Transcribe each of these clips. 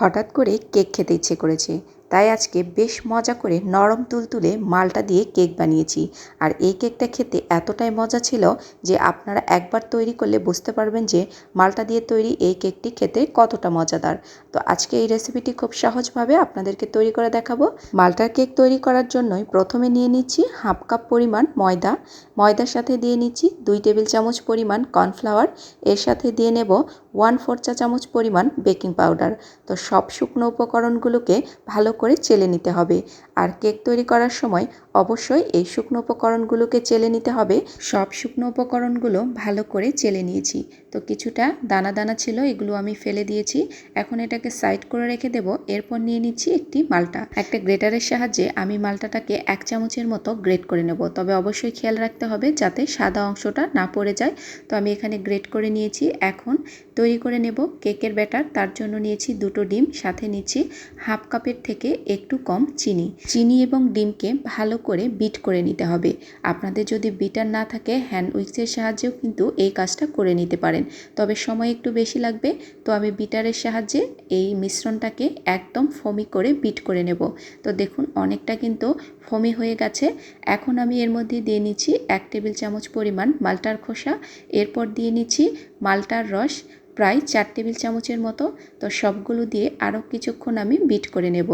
হঠাৎ করে কেক খেতে ইচ্ছে করেছে। তাই আজকে বেশ মজা করে নরম তুলতুলে মালটা দিয়ে কেক বানিয়েছি। আর এই কেকটা খেতে এতটাই মজা ছিল যে আপনারা একবার তৈরি করলে বুঝতে পারবেন যে মালটা দিয়ে তৈরি এই কেকটি খেতে কতটা মজাদার। তো আজকে এই রেসিপিটি খুব সহজভাবে আপনাদেরকে তৈরি করে দেখাবো। মালটার কেক তৈরি করার জন্যই প্রথমে নিয়ে নিচ্ছি হাফ কাপ পরিমাণ ময়দা। ময়দার সাথে দিয়ে নিচ্ছি দুই টেবিল চামচ পরিমাণ কর্নফ্লাওয়ার। এর সাথে দিয়ে নেব ওয়ান ফোর চা চামচ পরিমাণ বেকিং পাউডার। তো সব শুকনো উপকরণগুলোকে ভালো করে চেলে নিতে হবে। আর কেক তৈরি করার সময় অবশ্যই এই শুকনো উপকরণগুলোকে চেলে নিতে হবে। সব শুকনো উপকরণগুলো ভালো করে চেলে নিয়েছি। তো কিছুটা দানা দানা ছিল, এগুলো আমি ফেলে দিয়েছি। এখন এটাকে সাইড করে রেখে দেব। এরপর নিয়ে নিচ্ছি একটি মালটা। একটা গ্রেটারের সাহায্যে আমি মালটাটাকে এক চামচের মতো গ্রেট করে নেব। তবে অবশ্যই খেয়াল রাখতে হবে যাতে সাদা অংশটা না পড়ে যায়। তো আমি এখানে গ্রেট করে নিয়েছি। এখন তৈরি করে নেব কেকের ব্যাটার। তার জন্য নিয়েছি দুটো ডিম। সাথে নিচ্ছি হাফ কাপের থেকে একটু কম চিনি। চিনি এবং ডিমকে ভালো করে বিট করে নিতে হবে। আপনাদের যদি বিটার না থাকে, হ্যান্ড উইক্সের সাহায্যেও কিন্তু এই কাজটা করে নিতে পারেন। তবে সময় একটু বেশি লাগবে, তো আমি বিটারের সাহায্যে এই মিশ্রণটাকে একদম ফমি করে বিট করে নেব। তো দেখুন, অনেকটা কিন্তু ফমি হয়ে গেছে। এখন আমি এর মধ্যে দিয়ে নিচ্ছি এক টেবিল চামচ পরিমাণ মালটার খোসা। এরপর দিয়ে নিচ্ছি মালটার রস। প্রায় চার টেবিল চামচের মতো, তো সবগুলো দিয়ে আরও কিছুক্ষণ আমি বিট করে নেব।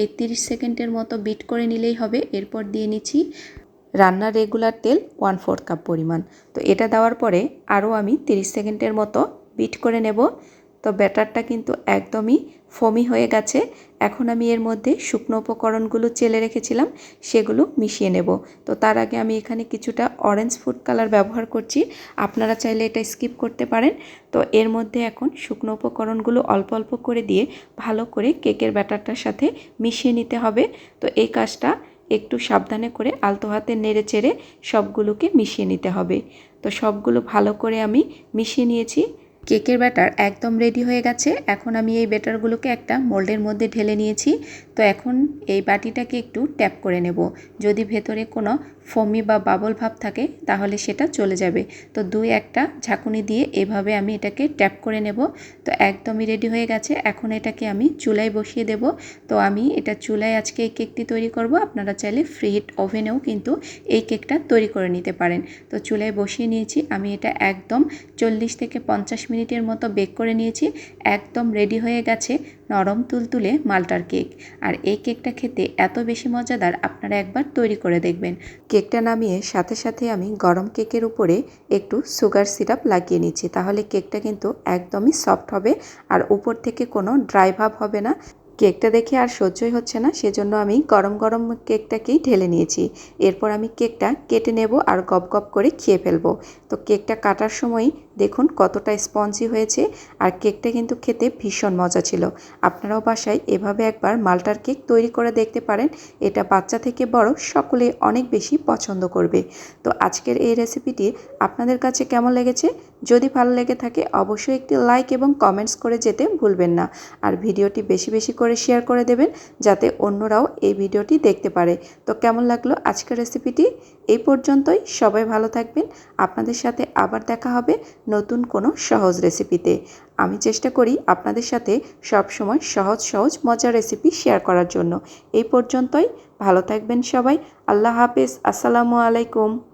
এই তিরিশ সেকেন্ডের মতো বিট করে নিলেই হবে। এরপর দিয়ে নিচ্ছি রান্নার রেগুলার তেল ওয়ান ফোর কাপ পরিমাণ। তো এটা দেওয়ার পরে আরও আমি তিরিশ সেকেন্ডের মতো বিট করে নেব। তো ব্যাটারটা কিন্তু একদমই ফমি হয়ে গেছে। এখন আমি এর মধ্যে শুকনো উপকরণগুলো চেলে রেখেছিলাম, সেগুলো মিশিয়ে নেব। তো তার আগে আমি এখানে কিছুটা অরেঞ্জ ফুড কালার ব্যবহার করছি। আপনারা চাইলে এটা স্কিপ করতে পারেন। তো এর মধ্যে এখন শুকনো উপকরণগুলো অল্প অল্প করে দিয়ে ভালো করে কেকের ব্যাটারটার সাথে মিশিয়ে নিতে হবে। তো এই কাজটা একটু সাবধানে করে আলতো হাতে নেড়ে চেড়ে সবগুলোকে মিশিয়ে নিতে হবে। তো সবগুলো ভালো করে আমি মিশিয়ে নিয়েছি। কেকের ব্যাটার একদম রেডি হয়ে গেছে। এখন আমি এই ব্যাটারগুলোকে একটা মোল্ডের মধ্যে ঢেলে নিয়েছি। তো এখন এই বাটিটাকে একটু ট্যাপ করে নেব। যদি ভেতরে কোনো ফমি বা বাবল ভাব থাকে, তাহলে সেটা চলে যাবে। তো দুই একটা ঝাঁকুনি দিয়ে এভাবে আমি এটাকে ট্যাপ করে নেব। তো একদমই রেডি হয়ে গেছে। এখন এটাকে আমি চুলায় বসিয়ে দেব। তো আমি এটা চুলায় আজকে এই কেকটি তৈরি করব। আপনারা চাইলে ফ্রি হিট ওভেনেও কিন্তু এই কেকটা তৈরি করে নিতে পারেন। তো চুলায় বসিয়ে নিয়েছি। আমি এটা একদম চল্লিশ থেকে পঞ্চাশ মিনিটের মতো বেক করে নিয়েছি, একদম রেডি হয়ে গেছে নরম তুলতুলে মালটার কেক। আর এই কেকটা খেতে এত বেশি মজাদার আপনারা একবার তৈরি করে দেখবেন। কেকটা নামিয়ে সাথে সাথে আমি গরম কেকের উপরে একটু সুগার সিরাপ লাগিয়ে নিচ্ছি। তাহলে কেকটা কিন্তু একদমই সফট হবে আর উপর থেকে কোনো ড্রাই ভাব হবে না। কেকটা দেখে আর সহ্যই হচ্ছে না, সেজন্য আমি গরম গরম কেকটাকেই ঢেলে নিয়েছি। এরপর আমি কেকটা কেটে নেব আর গপ গপ করে খেয়ে ফেলব। তো কেকটা কাটার সময় দেখুন কতটা স্পঞ্জি হয়েছে আর কেকটা কিন্তু খেতে ভীষণ মজা ছিল। আপনারাও বাসায় এভাবে একবার মাল্টার কেক তৈরি করে দেখতে পারেন, এটা বাচ্চা থেকে বড় সকলে অনেক বেশি পছন্দ করবে। তো আজকের এই রেসিপিটি আপনাদের কাছে কেমন লেগেছে? যদি ভালো লেগে থাকে অবশ্যই একটি লাইক এবং কমেন্টস করে যেতে ভুলবেন না। আর ভিডিওটি বেশি বেশি করে শেয়ার করে দেবেন যাতে অন্যরাও এই ভিডিওটি দেখতে পারে। তো কেমন লাগল আজকের রেসিপিটি এই পর্যন্তই। সবাই ভালো থাকবেন। আপনাদের সাথে আবার দেখা হবে নতুন কোনো সহজ রেসিপিতে আমি চেষ্টা করি আপনাদের সাথে সব সময় সহজ সহজ, মজার রেসিপি শেয়ার করার জন্য। এই পর্যন্তই। ভালো থাকবেন সবাই। আল্লাহ হাফেজ। আসসালামু আলাইকুম।